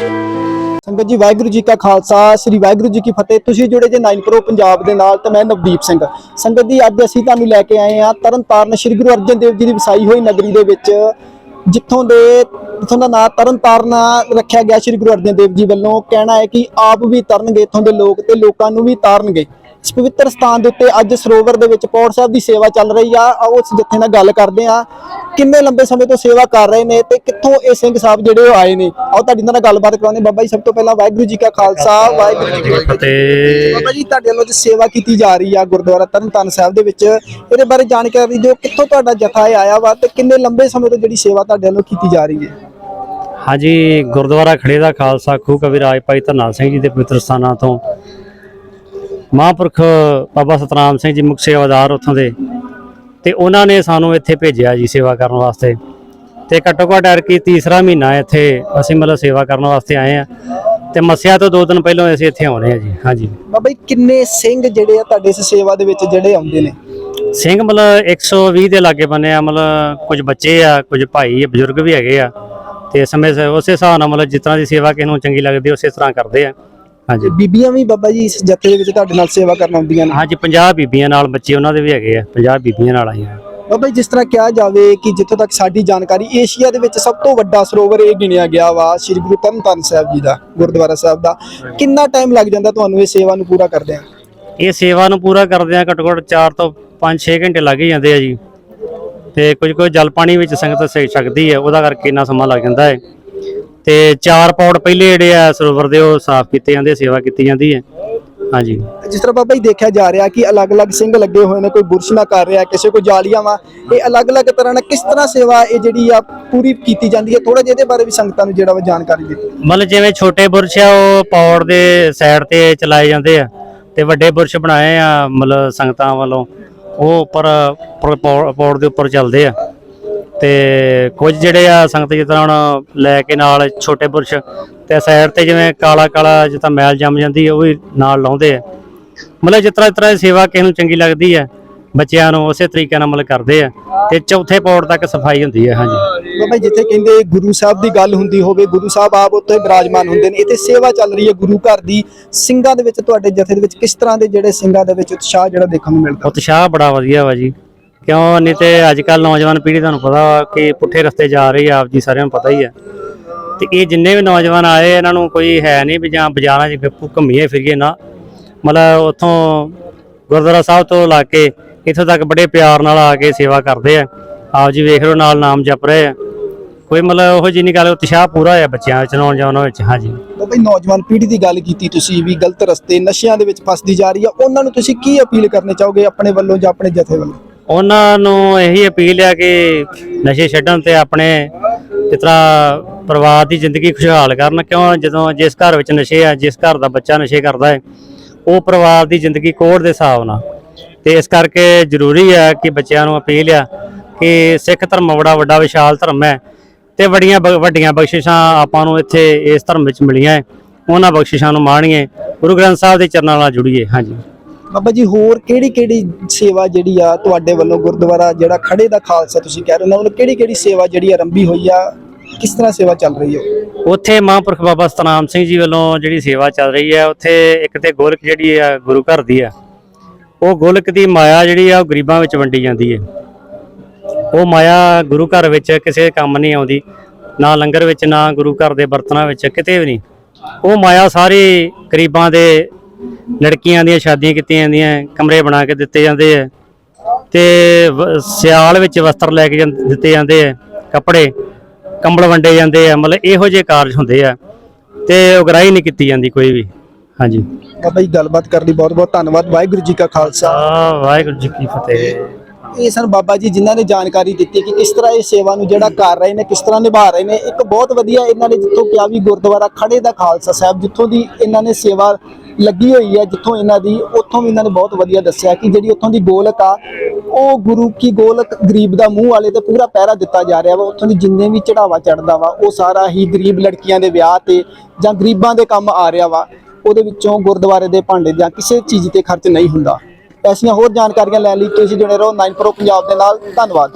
ਸੰਗਤ ਜੀ, ਵਾਹਿਗੁਰੂ ਜੀ ਕਾ ਖਾਲਸਾ, ਸ੍ਰੀ ਵਾਹਿਗੁਰੂ ਜੀ ਕੀ ਫਤਿਹ। ਤੁਸੀਂ ਜੁੜੇ ਜੇ 9 ਪ੍ਰੋ ਪੰਜਾਬ ਦੇ ਨਾਲ ਤੇ ਮੈਂ ਨਵਦੀਪ ਸਿੰਘ। ਸੰਗਤ ਜੀ, ਅੱਜ ਅਸੀਂ ਤੁਹਾਨੂੰ ਲੈ ਕੇ ਆਏ ਹਾਂ ਤਰਨਤਾਰਨ ਸ੍ਰੀ ਗੁਰੂ ਅਰਜਨ ਦੇਵ ਜੀ ਦੀ ਵਸਾਈ ਹੋਈ ਨਗਰੀ ਦੇ ਵਿੱਚ, ਜਿੱਥੋਂ ਦੇ, ਜਿੱਥੋਂ ਦਾ ਨਾਂ ਤਰਨਤਾਰਨ ਰੱਖਿਆ ਗਿਆ ਸ੍ਰੀ ਗੁਰੂ ਅਰਜਨ ਦੇਵ ਜੀ ਵੱਲੋਂ। ਕਹਿਣਾ ਹੈ ਕਿ ਆਪ ਵੀ ਤਰਨਗੇ, ਇੱਥੋਂ ਦੇ ਲੋਕ ਤੇ ਲੋਕਾਂ ਨੂੰ ਵੀ ਤਾਰਨਗੇ। ਇਸ ਪਵਿੱਤਰ ਸਥਾਨ ਦੇ ਉੱਤੇ ਅੱਜ ਸਰੋਵਰ ਦੇ ਵਿੱਚ ਪੌੜ ਸਾਹਿਬ ਦੀ ਸੇਵਾ ਚੱਲ ਰਹੀ ਆ। ਆਓ ਉਸ ਜੱਥੇ ਨਾਲ ਗੱਲ ਕਰਦੇ ਆ ਕਿੰਨੇ ਲੰਬੇ ਸਮੇਂ ਤੋਂ ਸੇਵਾ ਕਰ ਰਹੇ ਨੇ ਤੇ ਕਿੱਥੋਂ ਇਹ ਸਿੰਘ ਸਾਹਿਬ ਜਿਹੜੇ ਉਹ ਆਏ ਨੇ? ਆਓ ਤੁਹਾਡੀ ਨਾਲ ਗੱਲਬਾਤ ਕਰਾਉਂਦੇ ਬਾਬਾ ਜੀ ਸਭ ਤੋਂ ਪਹਿਲਾਂ ਵਾਹਿਗੁਰੂ ਜੀ ਕਾ ਖਾਲਸਾ ਵਾਹਿਗੁਰੂ ਜੀ ਕੀ ਫਤਿਹ। ਬਾਬਾ ਜੀ ਤੁਹਾਡੇ ਵੱਲੋਂ ਜੋ ਸੇਵਾ ਕੀਤੀ ਜਾ ਰਹੀ ਆ ਗੁਰਦੁਆਰਾ ਤਰਨਤਾਰਨ ਸਾਹਿਬ ਦੇ ਵਿੱਚ ਇਹਦੇ ਬਾਰੇ ਜਾਣਕਾਰੀ ਦਿਓ। ਕਿੱਥੋਂ ਤੁਹਾਡਾ ਜਥਾ ਆਇਆ ਵਾ ਤੇ ਕਿੰਨੇ ਲੰਬੇ ਸਮੇਂ ਤੋਂ ਜਿਹੜੀ ਸੇਵਾ ਤੁਹਾਡੇ ਵੱਲੋਂ ਕੀਤੀ ਜਾ ਰਹੀ ਹੈ? ਹਾਂਜੀ ਗੁਰਦੁਆਰਾ ਖੜੇ ਦਾ ਖਾਲਸਾ ਖੂਹ ਕਵਿਰਾਜ ਭਾਈ ਧਰਨਾਲ ਸਿੰਘ ਜੀ ਦੇ ਪਵਿੱਤਰ ਸਥਾਨਾਂ ਤੋਂ ਮਹਾਂਪੁਰਖ ਬਾਬਾ ਸਤਨਾਮ ਸਿੰਘ ਜੀ ਮੁਖ ਸੇਵਾਦਾਰ ਉੱਥੋਂ ਦੇ। ਤੇ ਉਹਨਾਂ ਨੇ ਸਾਨੂੰ ਇੱਥੇ ਭੇਜਿਆ ਜੀ ਸੇਵਾ ਕਰਨ ਵਾਸਤੇ। ਤੇ ਘੱਟੋ ਘੱਟ ਐਰ ਕੀ ਤੀਸਰਾ ਮਹੀਨਾ ਇੱਥੇ ਅਸੀਂ ਮਤਲਬ ਸੇਵਾ ਕਰਨ ਵਾਸਤੇ ਆਏ ਆ ਤੇ ਮੱਸਿਆ ਤੋਂ ਦੋ ਦਿਨ ਪਹਿਲਾਂ ਅਸੀਂ ਇੱਥੇ ਆਉਣੇ ਆ ਜੀ ਹਾਂਜੀ। ਬਾਬਾ ਜੀ ਕਿੰਨੇ ਸਿੰਘ ਜਿਹੜੇ ਆ ਤੁਹਾਡੇ ਇਸ ਸੇਵਾ ਦੇ ਵਿੱਚ ਜਿਹੜੇ ਆਉਂਦੇ ਨੇ? ਸਿੰਘ ਮਤਲਬ 120 ਦੇ ਲਾਗੇ ਬੰਨੇ ਆ ਮਤਲਬ ਕੁਝ ਬੱਚੇ ਆ ਕੁਝ ਭਾਈ ਆ ਬਜ਼ੁਰਗ ਵੀ ਹੈਗੇ ਆ। ਤੇ ਸਮੇਂ ਉਸੇ ਹਿਸਾਬ ਨਾਲ ਮਤਲਬ ਜਿਸ ਤਰ੍ਹਾਂ ਦੀ ਸੇਵਾ ਕਿਸੇ ਨੂੰ ਚੰਗੀ ਲੱਗਦੀ ਉਸੇ ਤਰ੍ਹਾਂ ਕਰਦੇ ਆ। ਹਾਂਜੀ। ਬੀਬੀਆਂ ਵੀ ਬਾਬਾ ਜੀ ਇਸ ਜਥੇ ਦੇ ਵਿੱਚ ਤੁਹਾਡੇ ਨਾਲ ਸੇਵਾ ਕਰਨ ਆਉਂਦੀਆਂ ਨੇ? ਹਾਂਜੀ 50 ਬੀਬੀਆਂ ਨਾਲ ਬੱਚੇ ਉਹਨਾਂ ਦੇ ਵੀ ਹੈਗੇ ਆ 50 ਬੀਬੀਆਂ ਨਾਲ ਆਈਆਂ। ਬਾਬਾ ਜੀ ਜਿਸ ਤਰ੍ਹਾਂ ਕਿਹਾ ਜਾਵੇ ਕਿ ਜਿੱਥੋਂ ਤੱਕ ਸਾਡੀ ਜਾਣਕਾਰੀ ਏਸ਼ੀਆ ਦੇ ਵਿੱਚ ਸਭ ਤੋਂ ਵੱਡਾ ਸਰੋਵਰ ਇਹ ਗਿਣਿਆ ਗਿਆ ਵਾ ਸ੍ਰੀ ਗੁਰੂ ਤਰਨਤਾਰਨ ਸਾਹਿਬ ਜੀ ਦਾ ਗੁਰਦੁਆਰਾ ਸਾਹਿਬ ਦਾ। ਕਿੰਨਾ ਟਾਈਮ ਲੱਗ ਜਾਂਦਾ ਤੁਹਾਨੂੰ ਇਹ ਸੇਵਾ ਨੂੰ ਪੂਰਾ ਕਰਦੇ ਆ ਇਹ ਸੇਵਾ ਨੂੰ ਪੂਰਾ ਕਰਦੇ ਆ ਘੱਟੋ ਘੱਟ 4 ਤੋਂ 5-6 ਘੰਟੇ ਲੱਗ ਹੀ ਜਾਂਦੇ ਆ ਜੀ। ਤੇ ਕੁਝ ਕੁਝ ਜਲ ਪਾਣੀ ਵਿੱਚ ਸੰਗਤ ਸੇ ਸਕਦੀ ਹੈ ਉਹਦਾ ਕਰਕੇ ਇੰਨਾ ਸਮਾਂ ਲੱਗ ਜਾਂਦਾ ਹੈ। ਤੇ ਚਾਰ ਪੌੜ ਪਹਿਲੇ ਜਿਹੜੇ ਆ ਸਰੋਵਰ ਦੇ ਉਹ ਸਾਫ਼ ਕੀਤੇ ਜਾਂਦੇ ਸੇਵਾ ਕੀਤੀ ਜਾਂਦੀ ਹੈ। ਹਾਂਜੀ। ਜਿਸ ਤਰ੍ਹਾਂ ਬਾਬਾ ਜੀ ਦੇਖਿਆ ਜਾ ਰਿਹਾ ਕਿ ਅਲੱਗ-ਅਲੱਗ ਸਿੰਘ ਲੱਗੇ ਹੋਏ ਨੇ ਕੋਈ ਬੁਰਸ਼ਨਾ ਕਰ ਰਿਹਾ ਕਿਸੇ ਕੋ ਜਾਲੀਆਂ ਵਾ ਇਹ ਅਲੱਗ-ਅਲੱਗ ਤਰ੍ਹਾਂ ਨਾਲ ਕਿਸ ਤਰ੍ਹਾਂ ਸੇਵਾ ਇਹ ਜਿਹੜੀ ਆ ਪੂਰੀ ਕੀਤੀ ਜਾਂਦੀ ਹੈ? ਥੋੜਾ ਜਿਹੇ ਇਹਦੇ ਬਾਰੇ ਵੀ ਸੰਗਤਾਂ ਨੂੰ ਜਿਹੜਾ ਵਾ ਜਾਣਕਾਰੀ ਦਿੱਤੀ ਮਤਲਬ ਜਿਵੇਂ ਛੋਟੇ ਬੁਰਸ਼ ਆ ਉਹ ਪੌੜ ਦੇ ਸਾਈਡ ਤੇ ਚਲਾਏ ਜਾਂਦੇ ਆ ਤੇ ਵੱਡੇ ਬੁਰਸ਼ ਬਣਾਏ ਆ ਮਤਲਬ ਸੰਗਤਾਂ ਵੱਲੋਂ ਉਹ ਉੱਪਰ ਪੌੜ ਦੇ ਉੱਪਰ ਚੱਲਦੇ ਆ। ਤੇ ਕੁਝ ਜਿਹੜੇ ਆ ਸੰਗਤ ਜਿਸ ਤਰ੍ਹਾਂ ਹੁਣ ਲੈ ਕੇ ਨਾਲ ਛੋਟੇ ਬੁਰਸ਼ ਤੇ ਸਾਈਡ ਤੇ ਜਿਵੇਂ ਕਾਲਾ ਕਾਲਾ ਜਿੱਦਾਂ ਮੈਲ ਜੰਮ ਜਾਂਦੀ ਹੈ ਉਹ ਵੀ ਨਾਲ ਲਾਉਂਦੇ ਆ। ਮਤਲਬ ਜਿਸ ਤਰ੍ਹਾਂ ਇਸ ਤਰ੍ਹਾਂ ਸੇਵਾ ਕਿਸੇ ਨੂੰ ਚੰਗੀ ਲੱਗਦੀ ਹੈ ਬੱਚਿਆਂ ਨੂੰ ਉਸੇ ਤਰੀਕੇ ਨਾਲ ਮਤਲਬ ਕਰਦੇ ਆ। ਤੇ ਚੌਥੇ ਪੌੜ ਤੱਕ ਸਫ਼ਾਈ ਹੁੰਦੀ ਹੈ ਹਾਂਜੀ। ਬਾਬਾ ਜਿੱਥੇ ਕਹਿੰਦੇ ਗੁਰੂ ਸਾਹਿਬ ਦੀ ਗੱਲ ਹੁੰਦੀ ਹੋਵੇ ਗੁਰੂ ਸਾਹਿਬ ਆਪ ਉੱਥੇ ਬਿਰਾਜਮਾਨ ਹੁੰਦੇ ਨੇ ਇੱਥੇ ਸੇਵਾ ਚੱਲ ਰਹੀ ਹੈ ਗੁਰੂ ਘਰ ਦੀ। ਸਿੰਘਾਂ ਦੇ ਵਿੱਚ ਤੁਹਾਡੇ ਜਥੇ ਦੇ ਵਿੱਚ ਕਿਸ ਤਰ੍ਹਾਂ ਦੇ ਜਿਹੜੇ ਸਿੰਘਾਂ ਦੇ ਵਿੱਚ ਉਤਸ਼ਾਹ ਜਿਹੜਾ ਦੇਖਣ ਨੂੰ ਮਿਲਦਾ? ਉਤਸ਼ਾਹ ਬੜਾ ਵਧੀਆ ਵਾ ਜੀ। ਕਿਉਂ? ਨਹੀਂ ਤੇ ਅੱਜ ਕੱਲ ਨੌਜਵਾਨ ਪੀੜ੍ਹੀ ਤੁਹਾਨੂੰ ਪਤਾ ਵਾ ਕਿ ਪੁੱਠੇ ਰਸਤੇ ਜਾ ਰਹੀ ਆ, ਆਪ ਜੀ ਸਾਰਿਆਂ ਨੂੰ ਪਤਾ ਹੀ ਆ। ਤੇ ਇਹ ਜਿੰਨੇ ਵੀ ਨੌਜਵਾਨ ਆਏ, ਇਹਨਾਂ ਨੂੰ ਕੋਈ ਹੈ ਨਹੀਂ ਵੀ ਜਾਂ ਬਾਜ਼ਾਰਾਂ 'ਚ ਘੁੰਮੀਏ ਫਿਰੀਏ ਨਾ। ਮਤਲਬ ਉੱਥੋਂ ਗੁਰਦੁਆਰਾ ਸਾਹਿਬ ਤੋਂ ਲਾ ਕੇ ਇੱਥੋਂ ਤੱਕ ਬੜੇ ਪਿਆਰ ਨਾਲ ਆ ਕੇ ਸੇਵਾ ਕਰਦੇ ਆ। ਆਪ ਜੀ ਵੇਖ ਲਓ ਨਾਲ ਨਾਮ ਜਪ ਰਹੇ ਆ। ਕੋਈ ਮਤਲਬ ਉਹੋ ਜਿਹੀ ਨਹੀਂ ਗੱਲ, ਉਤਸ਼ਾਹ ਪੂਰਾ ਹੋਇਆ ਬੱਚਿਆਂ ਵਿੱਚ, ਨੌਜਵਾਨਾਂ ਵਿੱਚ, ਹਾਂਜੀ। ਬਾਬਾ ਨੌਜਵਾਨ ਪੀੜ੍ਹੀ ਦੀ ਗੱਲ ਕੀਤੀ ਤੁਸੀਂ ਵੀ, ਗਲਤ ਰਸਤੇ ਨਸ਼ਿਆਂ ਦੇ ਵਿੱਚ ਫਸਦੀ ਜਾ ਰਹੀ ਆ, ਉਹਨਾਂ ਨੂੰ ਤੁਸੀਂ ਕੀ ਅਪੀਲ ਕਰਨੀ ਚਾਹੋਗੇ ਆਪਣੇ ਵੱਲੋਂ ਜਾਂ ਆਪਣੇ ਜਥੇ ਵੱਲੋਂ? ਉਹਨਾਂ ਨੂੰ ਇਹੀ ਅਪੀਲ ਹੈ ਕਿ ਨਸ਼ੇ ਛੱਡਣ ਤੇ ਆਪਣੇ ਜਿਸ ਤਰ੍ਹਾਂ ਪਰਿਵਾਰ ਦੀ ਜ਼ਿੰਦਗੀ ਖੁਸ਼ਹਾਲ ਕਰਨ। ਕਿਉਂ? ਜਦੋਂ ਜਿਸ ਘਰ ਵਿੱਚ ਨਸ਼ੇ ਆ, ਜਿਸ ਘਰ ਦਾ ਬੱਚਾ ਨਸ਼ੇ ਕਰਦਾ ਹੈ, ਉਹ ਪਰਿਵਾਰ ਦੀ ਜ਼ਿੰਦਗੀ ਕੋੜ ਦੇ ਹਿਸਾਬ ਨਾਲ। ਤੇ ਇਸ ਕਰਕੇ ਜ਼ਰੂਰੀ ਹੈ ਕਿ ਬੱਚਿਆਂ ਨੂੰ ਅਪੀਲ ਆ ਕਿ ਸਿੱਖ ਧਰਮ ਬੜਾ ਵੱਡਾ ਵਿਸ਼ਾਲ ਧਰਮ ਹੈ ਤੇ ਬੜੀਆਂ ਬ- ਵੱਡੀਆਂ ਬਖਸ਼ਿਸ਼ਾਂ ਆਪਾਂ ਨੂੰ ਇੱਥੇ ਇਸ ਧਰਮ ਵਿੱਚ ਮਿਲੀਆਂ ਹੈ। ਉਹਨਾਂ ਬਖਸ਼ਿਸ਼ਾਂ ਨੂੰ ਮਾਣੀਏ। ਗੁਰੂ ਗ੍ਰੰਥ ਸਾਹਿਬ ਦੇ ਚਰਨਾਂ ਨਾਲ ਜੁੜੀਏ। ਹਾਂਜੀ। ਬਾਬਾ ਜੀ, ਹੋਰ ਕਿਹੜੀ ਕਿਹੜੀ ਸੇਵਾ ਜਿਹੜੀ ਆ ਤੁਹਾਡੇ ਵੱਲੋਂ ਗੁਰਦੁਆਰਾ ਜਿਹੜਾ ਖੜੇ ਦਾ ਖਾਲਸਾ ਤੁਸੀਂ ਕਹਿ ਰਹੇ ਹੋ, ਉਹਨਾਂ ਕਿਹੜੀ ਕਿਹੜੀ ਸੇਵਾ ਜਿਹੜੀ ਆਰੰਭੀ ਹੋਈ ਆ, ਕਿਸ ਤਰ੍ਹਾਂ ਸੇਵਾ ਚੱਲ ਰਹੀ ਹੈ ਉੱਥੇ ਮਹਾਂਪੁਰਖ ਬਾਬਾ ਸਤਨਾਮ ਸਿੰਘ ਜੀ ਵੱਲੋਂ ਜਿਹੜੀ ਸੇਵਾ ਚੱਲ ਰਹੀ ਹੈ ਉੱਥੇ ਇੱਕ ਤੇ ਗੋਲਕ ਜਿਹੜੀ ਆ ਗੁਰੂ ਘਰ ਦੀ ਆ, ਉਹ ਗੋਲਕ ਦੀ ਮਾਇਆ ਜਿਹੜੀ ਆ ਉਹ ਗਰੀਬਾਂ ਵਿੱਚ ਵੰਡੀ ਜਾਂਦੀ ਹੈ ਉਹ ਮਾਇਆ ਗੁਰੂ ਘਰ ਵਿੱਚ ਕਿਸੇ ਕੰਮ ਨਹੀਂ ਆਉਂਦੀ, ਨਾ ਲੰਗਰ ਵਿੱਚ, ਨਾ ਗੁਰੂ ਘਰ ਦੇ ਬਰਤਨਾਂ ਵਿੱਚ, ਕਿਤੇ ਵੀ ਨਹੀਂ। ਉਹ ਮਾਇਆ ਸਾਰੀ ਗਰੀਬਾਂ ਦੇ ਲੜਕੀਆਂ ਦੀਆਂ ਸ਼ਾਦੀਆਂ ਕੀਤੀਆਂ ਜਾਂਦੀਆਂ ਕਮਰੇ ਬਣਾ ਕੇ ਦਿੱਤੇ ਜਾਂਦੇ ਆ। ਤੇ ਸਿਆਲ ਵਿੱਚ ਵਸਤਰ ਲੈ ਕੇ ਦਿੱਤੇ ਜਾਂਦੇ ਆ ਕੱਪੜੇ ਕੰਬਲ ਵੰਡੇ ਜਾਂਦੇ ਆ ਮਤਲਬ ਇਹੋ ਜਿਹੇ ਕਾਰਜ ਹੁੰਦੇ ਆ। ਤੇ ਉਗਰਾਹੀ ਨਹੀਂ ਕੀਤੀ ਜਾਂਦੀ ਕੋਈ ਵੀ। ਹਾਂਜੀ। ਬਾਬਾ ਜੀ ਗੱਲਬਾਤ ਕਰਨ ਲਈ ਬਹੁਤ ਬਹੁਤ ਧੰਨਵਾਦ। ਵਾਹਿਗੁਰੂ ਜੀ ਕਾ ਖਾਲਸਾ। ਵਾਹਿਗੁਰੂ ਜੀ ਕੀ ਫਤਿਹ। ਇਹ ਸਨ ਬਾਬਾ ਜੀ ਜਿਨ੍ਹਾਂ ਨੇ ਜਾਣਕਾਰੀ ਦਿੱਤੀ ਕਿ ਕਿਸ ਤਰ੍ਹਾਂ ਇਹ ਸੇਵਾ ਨੂੰ ਜਿਹੜਾ ਕਰ ਰਹੇ ਨੇ ਕਿਸ ਤਰ੍ਹਾਂ ਨਿਭਾ ਰਹੇ ਨੇ। ਇੱਕ ਬਹੁਤ ਵਧੀਆ ਇਹਨਾਂ ਨੇ ਜਿੱਥੋਂ ਕਿਹਾ ਵੀ ਗੁਰਦੁਆਰਾ ਖੜੇ ਦਾ ਖਾਲਸਾ ਸਾਹਿਬ ਜਿੱਥੋਂ ਦੀ ਇਹਨਾਂ ਨੇ ਸੇਵਾ ਲੱਗੀ ਹੋਈ ਹੈ ਜਿੱਥੋਂ ਇਹਨਾਂ ਦੀ, ਉੱਥੋਂ ਵੀ ਇਹਨਾਂ ਨੇ ਬਹੁਤ ਵਧੀਆ ਦੱਸਿਆ ਕਿ ਜਿਹੜੀ ਉੱਥੋਂ ਦੀ ਗੋਲਕ ਆ, ਉਹ ਗੁਰੂ ਕੀ ਗੋਲਕ ਗਰੀਬ ਦਾ ਮੂੰਹ ਵਾਲੇ ਤੇ ਪੂਰਾ ਪਹਿਰਾ ਦਿੱਤਾ ਜਾ ਰਿਹਾ ਵਾ, ਉੱਥੋਂ ਦੀ ਜਿੰਨੇ ਵੀ ਚੜਾਵਾ ਚੜਦਾ ਵਾ, ਉਹ ਸਾਰਾ ਹੀ ਗਰੀਬ ਲੜਕੀਆਂ ਦੇ ਵਿਆਹ ਤੇ ਜਾਂ ਗਰੀਬਾਂ ਦੇ ਕੰਮ ਆ ਰਿਹਾ ਵਾ, ਉਹਦੇ ਵਿੱਚੋਂ ਗੁਰਦੁਆਰੇ ਦੇ ਭਾਂਡੇ ਜਾਂ ਕਿਸੇ ਚੀਜ਼ ਤੇ ਖਰਚ ਨਹੀਂ ਹੁੰਦਾ। ਐਸੀਆਂ ਹੋਰ ਜਾਣਕਾਰੀਆਂ ਲੈਣ ਲਈ ਤੁਸੀਂ ਜੁੜੇ ਰਹੋ 9 ਪ੍ਰੋ ਪੰਜਾਬ ਦੇ ਨਾਲ, ਧੰਨਵਾਦ।